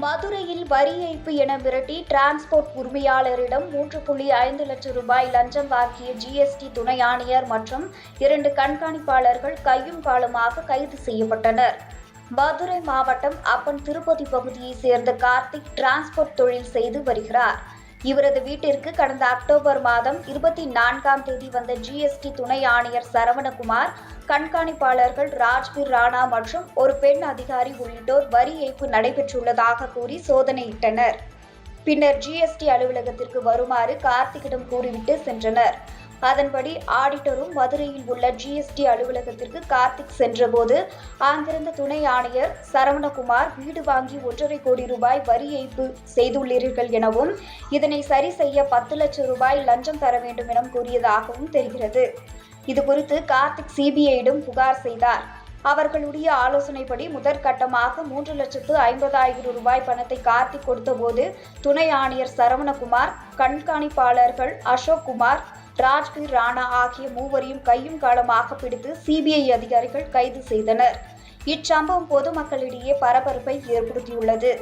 மதுரையில் வரி ஏய்ப்பு என மிரட்டி டிரான்ஸ்போர்ட் உரிமையாளரிடம் மூன்று புள்ளி ஐந்து லட்சம் ரூபாய் லஞ்சம் வாங்கிய ஜிஎஸ்டி துணை ஆணையர் மற்றும் இரண்டு கண்காணிப்பாளர்கள் கையும் காலுமாக கைது செய்யப்பட்டனர். மதுரை மாவட்டம் அப்பன் திருப்பதி பகுதியைச் சேர்ந்த கார்த்திக் டிரான்ஸ்போர்ட் தொழில் செய்து வருகிறார். இவரது வீட்டிற்கு கடந்த அக்டோபர் மாதம் இருபத்தி நான்காம் தேதி வந்த ஜிஎஸ்டி துணை ஆணையர் சரவணகுமார் கண்காணிப்பாளர்கள் ராஜ்பீர் ராணா மற்றும் ஒரு பெண் அதிகாரி உள்ளிட்டோர் வரி ஏய்ப்பு நடைபெற்றுள்ளதாக கூறி சோதனையிட்டனர். பின்னர் ஜிஎஸ்டி அலுவலகத்திற்கு வருமாறு கார்த்திகிடம் கூறிவிட்டு சென்றனர். அதன்படி ஆடிட்டரும் மதுரையில் உள்ள ஜிஎஸ்டி அலுவலகத்திற்கு கார்த்திக் சென்றபோது அங்கிருந்த துணை ஆணையர் சரவணகுமார் வீடு வாங்கி ஒன்றரை கோடி ரூபாய் வரி ஏய்ப்பு செய்துள்ளீர்கள் எனவும் இதனை சரி செய்ய பத்து லட்சம் ரூபாய் லஞ்சம் தர வேண்டும் என கூறியதாகவும் தெரிகிறது. இதுகுறித்து கார்த்திக் சிபிஐயிடம் புகார் செய்தார். அவர்களுடைய ஆலோசனைப்படி முதற்கட்டமாக மூன்று லட்சத்து ஐம்பதாயிரம் ரூபாய் பணத்தை கார்த்திக் கொடுத்தபோது துணை ஆணையர் சரவணகுமார் கண்காணிப்பாளர்கள் அசோக் குமார் ராஜ்வீர் ராணா ஆகிய மூவரையும் கையும் காலமாக பிடித்து சிபிஐ அதிகாரிகள் கைது செய்தனர். இச்சம்பவம் பொதுமக்களிடையே பரபரப்பை ஏற்படுத்தியுள்ளது.